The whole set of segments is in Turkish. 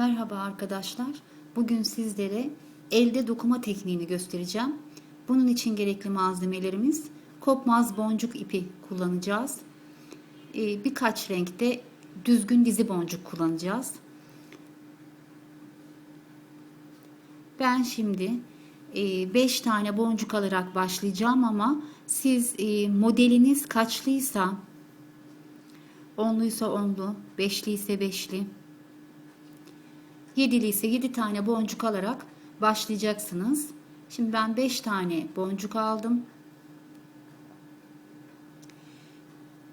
Merhaba arkadaşlar. Bugün sizlere elde dokuma tekniğini göstereceğim. Bunun için gerekli malzemelerimiz kopmaz boncuk ipi kullanacağız. Ee, birkaç renkte düzgün dizi boncuk kullanacağız. Ben şimdi 5 tane boncuk alarak başlayacağım ama siz e, modeliniz kaçlıysa onluysa onlu, beşli ise beşli, yedili ise yedi tane boncuk alarak başlayacaksınız. Şimdi ben beş tane boncuk aldım.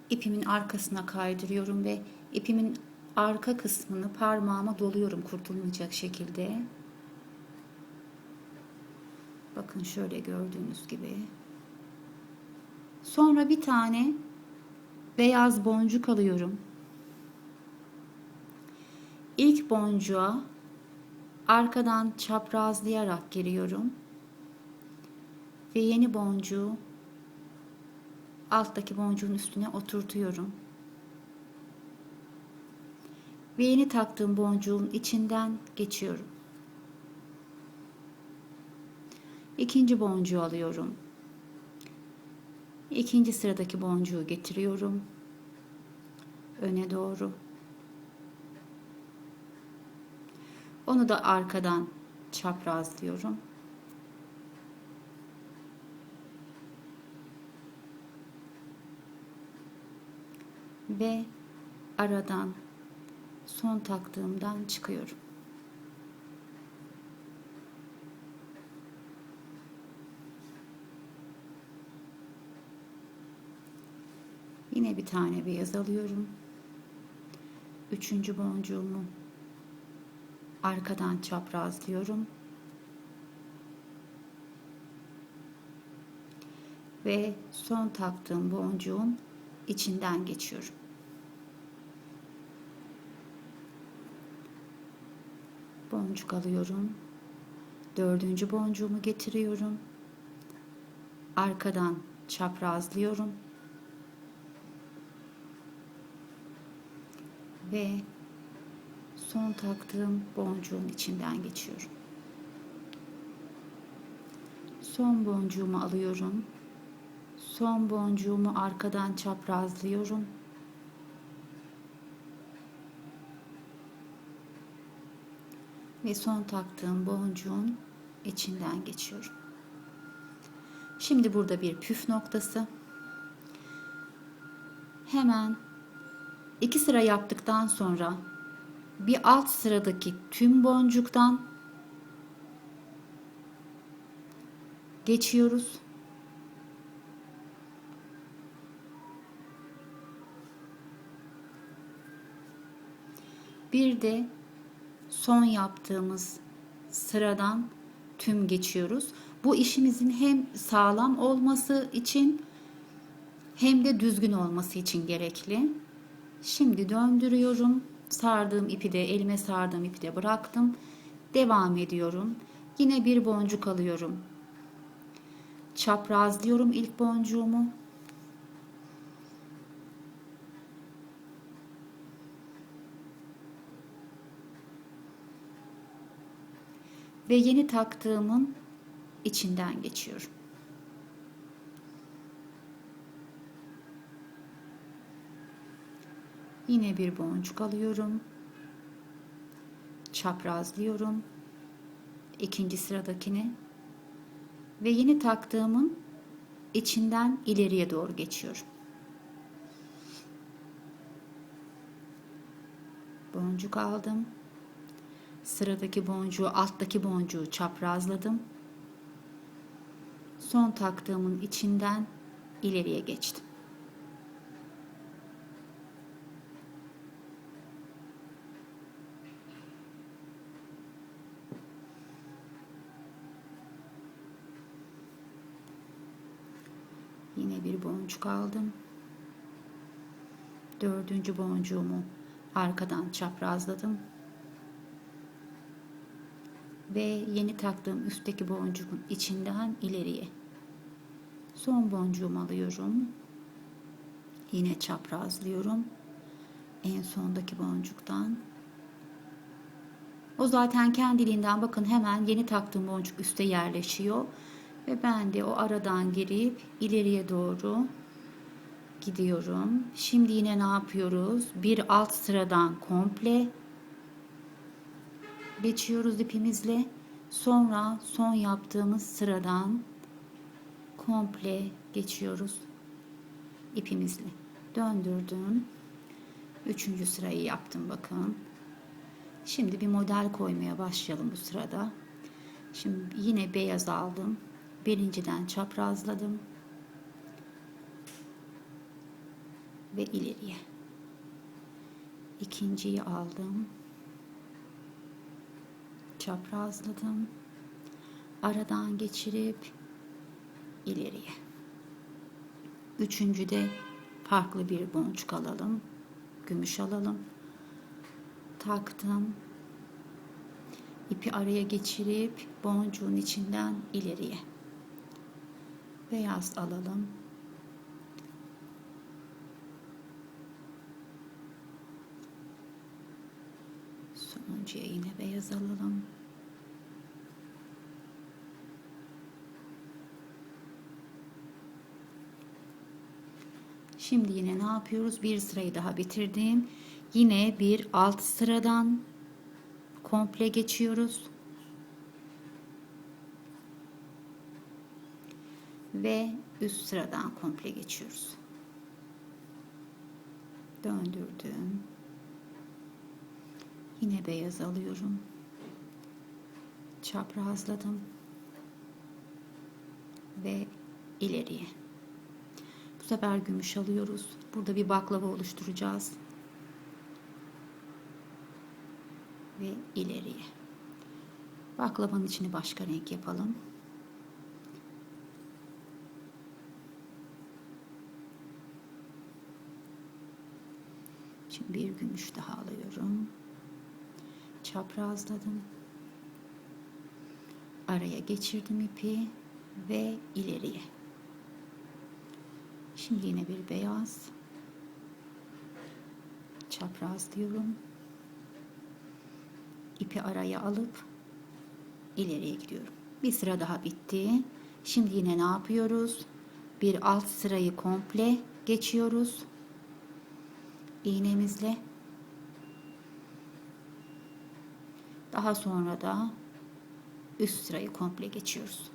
İpimin arkasına kaydırıyorum ve ipimin arka kısmını parmağıma doluyorum kurtulmayacak şekilde. Bakın şöyle gördüğünüz gibi. Sonra bir tane beyaz boncuk alıyorum. İlk boncuğa arkadan çaprazlayarak giriyorum. Ve yeni boncuğu alttaki boncuğun üstüne oturtuyorum. Ve yeni taktığım boncuğun içinden geçiyorum. İkinci boncuğu alıyorum. İkinci sıradaki boncuğu getiriyorum. Öne doğru. Onu da arkadan çaprazlıyorum. Ve aradan son taktığımdan çıkıyorum. Yine bir tane beyaz alıyorum. Üçüncü boncuğumu arkadan çaprazlıyorum. Ve son taktığım boncuğun içinden geçiyorum. Boncuk alıyorum. Dördüncü boncuğumu getiriyorum. Arkadan çaprazlıyorum. Ve son taktığım boncuğun içinden geçiyorum. Son boncuğumu alıyorum. Son boncuğumu arkadan çaprazlıyorum. Ve son taktığım boncuğun içinden geçiyorum. Şimdi burada bir püf noktası. Hemen iki sıra yaptıktan sonra bir alt sıradaki tüm boncuktan geçiyoruz. Bir de son yaptığımız sıradan tüm geçiyoruz. Bu işimizin hem sağlam olması için hem de düzgün olması için gerekli. Şimdi döndürüyorum. Sardığım ipi de elime sardığım ipi de bıraktım. Devam ediyorum. Yine bir boncuk alıyorum. Çaprazlıyorum ilk boncuğumu. Ve yeni taktığımın içinden geçiyorum. Yine bir boncuk alıyorum. Çaprazlıyorum. İkinci sıradakini ve yeni taktığımın içinden ileriye doğru geçiyorum. Boncuk aldım. Sıradaki boncuğu, alttaki boncuğu çaprazladım. Son taktığımın içinden ileriye geçtim. Yine bir boncuk aldım. Dördüncü boncuğumu arkadan çaprazladım. Ve yeni taktığım üstteki boncuğun içinden ileriye. Son boncuğumu alıyorum. Yine çaprazlıyorum. En sondaki boncuktan O zaten kendiliğinden bakın hemen yeni taktığım boncuk üste yerleşiyor. Ve ben de o aradan girip ileriye doğru gidiyorum. Şimdi yine ne yapıyoruz? Bir alt sıradan komple geçiyoruz ipimizle. Sonra son yaptığımız sıradan komple geçiyoruz ipimizle. Döndürdüm. Üçüncü sırayı yaptım bakın. Şimdi bir model koymaya başlayalım bu sırada. Şimdi yine beyaz aldım. Birinciden çaprazladım. Ve ileriye. İkinciyi aldım. Çaprazladım. Aradan geçirip ileriye. Üçüncüde farklı bir boncuk alalım. Gümüş alalım. Taktım. İpi araya geçirip boncuğun içinden ileriye. Beyaz alalım. Sonuncuya yine beyaz alalım. Şimdi yine ne yapıyoruz? Bir sırayı daha bitirdim. Yine bir alt sıradan komple geçiyoruz. Ve üst sıradan komple geçiyoruz. Döndürdüm. Yine beyaz alıyorum. Çaprazladım. Ve ileriye. Bu sefer gümüş alıyoruz. Burada bir baklava oluşturacağız. Ve ileriye. Baklavanın içini başka renk yapalım. Bir gümüş daha alıyorum. Çaprazladım. Araya geçirdim ipi ve ileriye. Şimdi yine bir beyaz. Çaprazlıyorum. İpi araya alıp ileriye gidiyorum. Bir sıra daha bitti. Şimdi yine ne yapıyoruz? Bir alt sırayı komple geçiyoruz. İğnemizle. Daha sonra da üst sırayı komple geçiyoruz.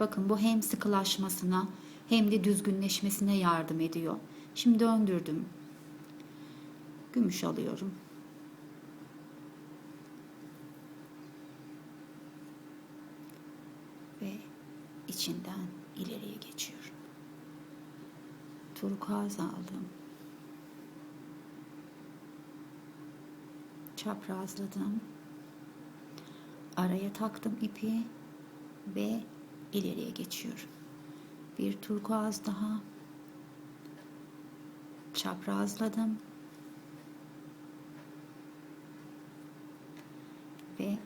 Bakın bu hem sıkılaşmasına hem de düzgünleşmesine yardım ediyor. Şimdi döndürdüm. Gümüş alıyorum. Ve içinden ileriye geçiyorum. Turkuaz aldım. Çaprazladım. Araya taktım ipi ve ileriye geçiyorum. Bir turkuaz daha. Çaprazladım. Ve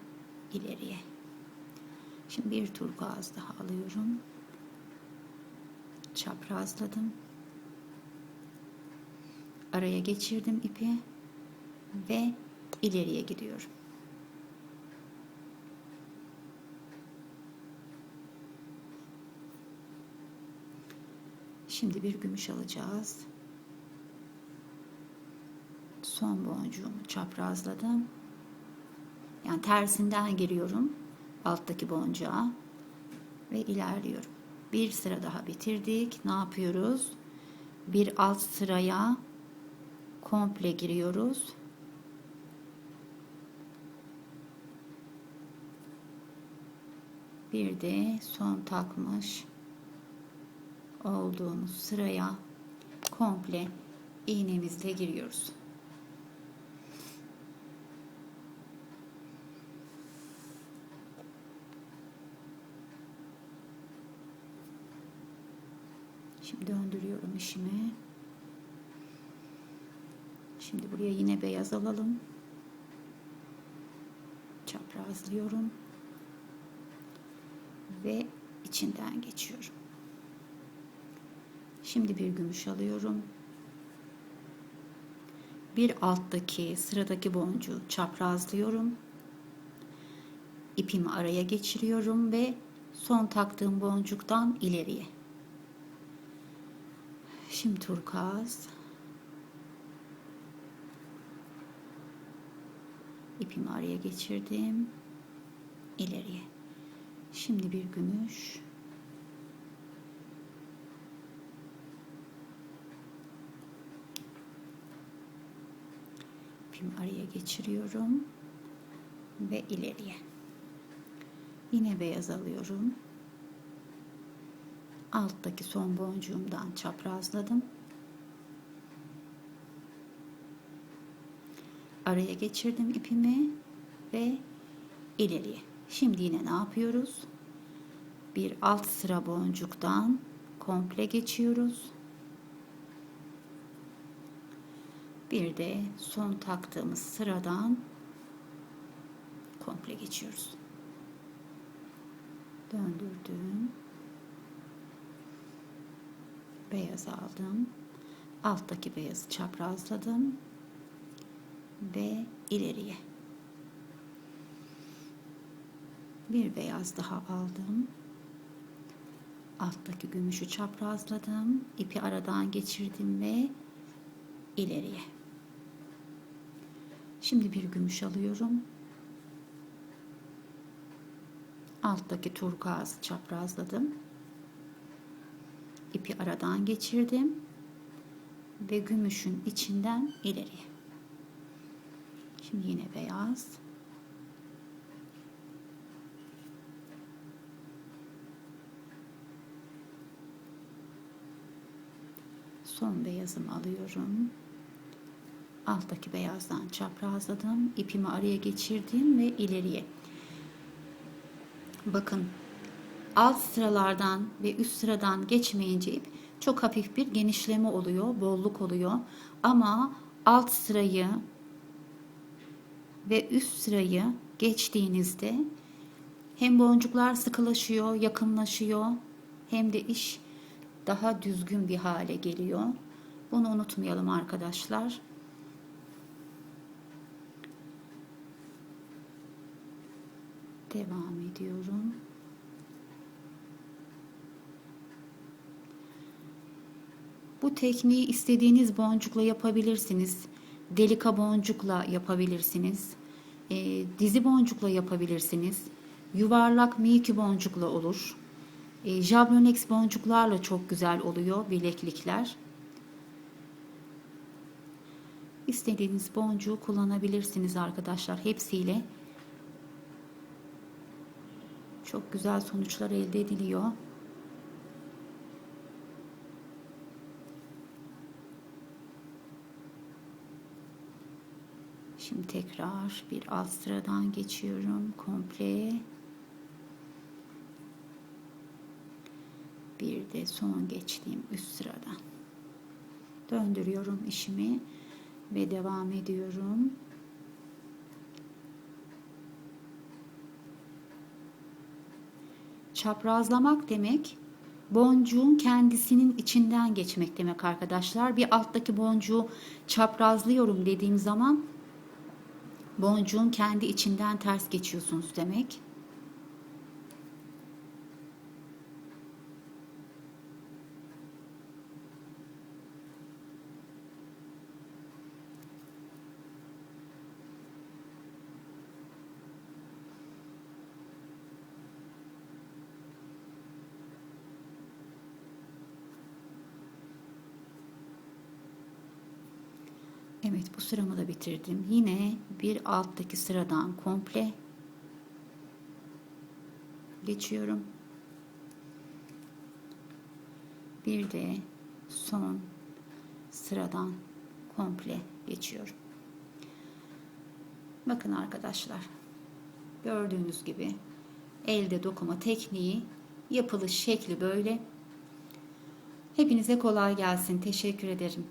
ileriye. Şimdi bir turkuaz daha alıyorum. Çaprazladım. Araya geçirdim ipi ve ileriye gidiyorum. Şimdi bir gümüş alacağız. Son boncuğumu çaprazladım. Yani tersinden giriyorum alttaki boncuğa ve ilerliyorum. Bir sıra daha bitirdik. Ne yapıyoruz? Bir alt sıraya komple giriyoruz. Bir de son takmış olduğumuz sıraya komple iğnemizle giriyoruz. Şimdi döndürüyorum işimi. Şimdi buraya yine beyaz alalım. Çaprazlıyorum. Ve içinden geçiyorum. Şimdi bir gümüş alıyorum. bir alttaki sıradaki boncuğu çaprazlıyorum. İpimi araya geçiriyorum ve son taktığım boncuktan ileriye. Şimdi turkuaz. İpimi araya geçirdim. ileriye. Şimdi bir gümüş. İpimi araya geçiriyorum ve ileriye. Yine beyaz alıyorum. Alttaki son boncuğumdan çaprazladım. Araya geçirdim ipimi ve ileriye. Şimdi yine ne yapıyoruz? Bir alt sıra boncuktan komple geçiyoruz. Bir de son taktığımız sıradan komple geçiyoruz. Döndürdüm. Beyaz aldım. Alttaki beyazı çaprazladım ve ileriye. Bir beyaz daha aldım. Alttaki gümüşü çaprazladım. ipi aradan geçirdim ve ileriye. Şimdi bir gümüş alıyorum. Alttaki turkuaz çaprazladım. İpi aradan geçirdim ve gümüşün içinden ileriye. Şimdi yine beyaz. Son beyazımı alıyorum. Alttaki beyazdan çaprazladım. ipimi araya geçirdim ve ileriye. Bakın alt sıralardan ve üst sıradan geçmeyince ip çok hafif bir genişleme oluyor, bolluk oluyor. Ama alt sırayı ve üst sırayı geçtiğinizde hem boncuklar sıkılaşıyor, yakınlaşıyor hem de iş daha düzgün bir hale geliyor. Bunu unutmayalım arkadaşlar. Devam ediyorum. Bu tekniği istediğiniz boncukla yapabilirsiniz. Delika boncukla yapabilirsiniz. E, dizi boncukla yapabilirsiniz. Yuvarlak miki boncukla olur. E, Jabronex boncuklarla çok güzel oluyor bileklikler. İstediğiniz boncuğu kullanabilirsiniz arkadaşlar. Hepsiyle çok güzel sonuçlar elde ediliyor. Şimdi tekrar bir alt sıradan geçiyorum komple. De son geçtiğim üst sıradan. Döndürüyorum işimi ve devam ediyorum. Çaprazlamak demek boncuğun kendisinin içinden geçmek demek arkadaşlar. Bir alttaki boncuğu çaprazlıyorum dediğim zaman boncuğun kendi içinden ters geçiyorsunuz demek. Evet bu sıramı da bitirdim. Yine bir alttaki sıradan komple geçiyorum. Bir de son sıradan komple geçiyorum. Bakın arkadaşlar. Gördüğünüz gibi elde dokuma tekniği yapılış şekli böyle. Hepinize kolay gelsin. Teşekkür ederim.